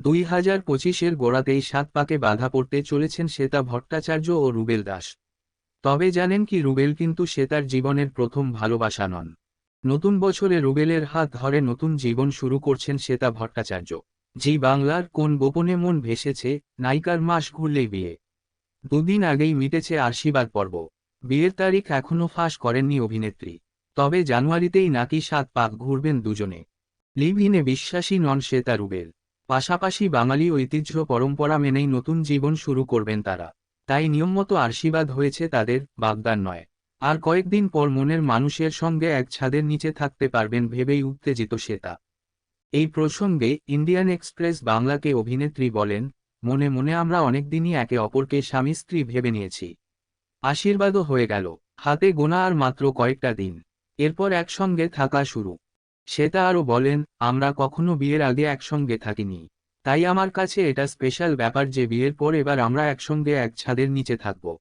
দুই হাজার পঁচিশের গোড়াতেই সাত পাকে বাধা পড়তে চলেছেন শ্বেতা ভট্টাচার্য ও রুবেল দাস। তবে জানেন কি, রুবেল কিন্তু শ্বেতার জীবনের প্রথম ভালোবাসা নন। নতুন বছরে রুবেলের হাত ধরে নতুন জীবন শুরু করছেন শ্বেতা ভট্টাচার্য। জি বাংলার কোন গোপনে মন ভেসেছে, নায়িকার মাস ঘুরলেই বিয়ে। দুদিন আগেই মিটেছে আশীর্বাদ পর্ব। বিয়ের তারিখ এখনও ফাঁস করেননি অভিনেত্রী। তবে জানুয়ারিতেই নাকি সাত পাক ঘুরবেন দুজনে। লিভ ইনে বিশ্বাসী নন শ্বেতা রুবেল। পাশাপাশি বাঙালি ঐতিহ্য পরম্পরা মেনেই নতুন জীবন শুরু করবেন তারা। তাই নিয়মমতো আশীর্বাদ হয়েছে তাদের বাগদান নয়। আর কয়েকদিন পর মনের মানুষের সঙ্গে এক ছাদের নিচে থাকতে পারবেন ভেবেই উত্তেজিত শ্বেতা। এই প্রসঙ্গে ইন্ডিয়ান এক্সপ্রেস বাংলাকে অভিনেত্রী বলেন, মনে মনে আমরা অনেকদিনই একে অপরকে স্বামী স্ত্রী ভেবে নিয়েছি। আশীর্বাদও হয়ে গেল। হাতে গোনা আর মাত্র কয়েকটা দিন। এরপর একসঙ্গে থাকা শুরু। শ্বেতা আরও বলেন, আমরা কখনো বিয়ের আগে একসঙ্গে থাকিনি। তাই আমার কাছে এটা স্পেশাল ব্যাপার যে বিয়ের পর এবার আমরা একসঙ্গে এক ছাদের নিচে থাকব।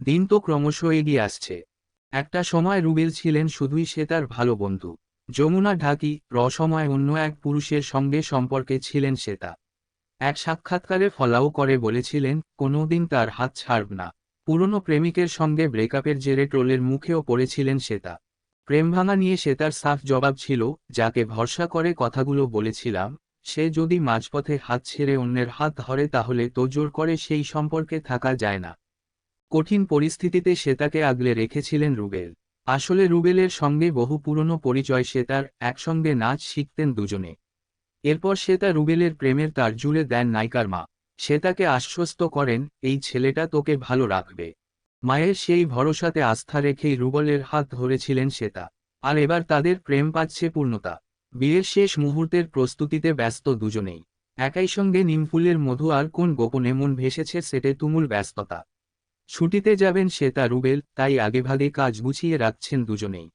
দিন তো ক্রমশ এগিয়ে আসছে। একটা সময় রুবেল ছিলেন শুধুই শ্বেতার ভালো বন্ধু। যমুনা ঢাকি রসময় অন্য এক পুরুষের সঙ্গে সম্পর্কে ছিলেন শ্বেতা এক সাক্ষাৎকারে ফলাও করে বলেছিলেন, কোনোদিন তার হাত ছাড়ব না। পুরনো প্রেমিকের সঙ্গে ব্রেকআপের জেরে ট্রোলের মুখেও পড়েছিলেন শ্বেতা প্রেমভাঙা নিয়ে সে তার সাফ জবাব ছিল, যাকে ভরসা করে কথাগুলো বলেছিলাম, সে যদি মাঝপথে হাত ছেড়ে অন্যের হাত ধরে তাহলে তোজোর করে সেই সম্পর্কে থাকা যায় না। কঠিন পরিস্থিতিতে শ্বেতাকে আগলে রেখেছিলেন রুবেল। আসলে রুবেলের সঙ্গে বহু পুরনো পরিচয় শ্বেতার একসঙ্গে নাচ শিখতেন দুজনে। এরপর শ্বেতা রুবেলের প্রেমের তার জুড়ে দেন নায়িকার মা। শ্বেতাকে আশ্বস্ত করেন, এই ছেলেটা তোকে ভালো রাখবে। মায়ের সেই ভরসাতে আস্থা রেখেই রুবলের হাত ধরেছিলেন শ্বেতা। আর এবার তাদের প্রেম পাচ্ছে পূর্ণতা। বিয়ের শেষ মুহূর্তের প্রস্তুতিতে ব্যস্ত দুজনেই। একাই সঙ্গে নিমফুলের মধু আর কোন গোপনে মন ভেসেছে সেটে তুমুল ব্যস্ততা। ছুটিতে যাবেন শ্বেতা, রুবেল, তাই আগেভাগে কাজ গুছিয়ে রাখছেন দুজনেই।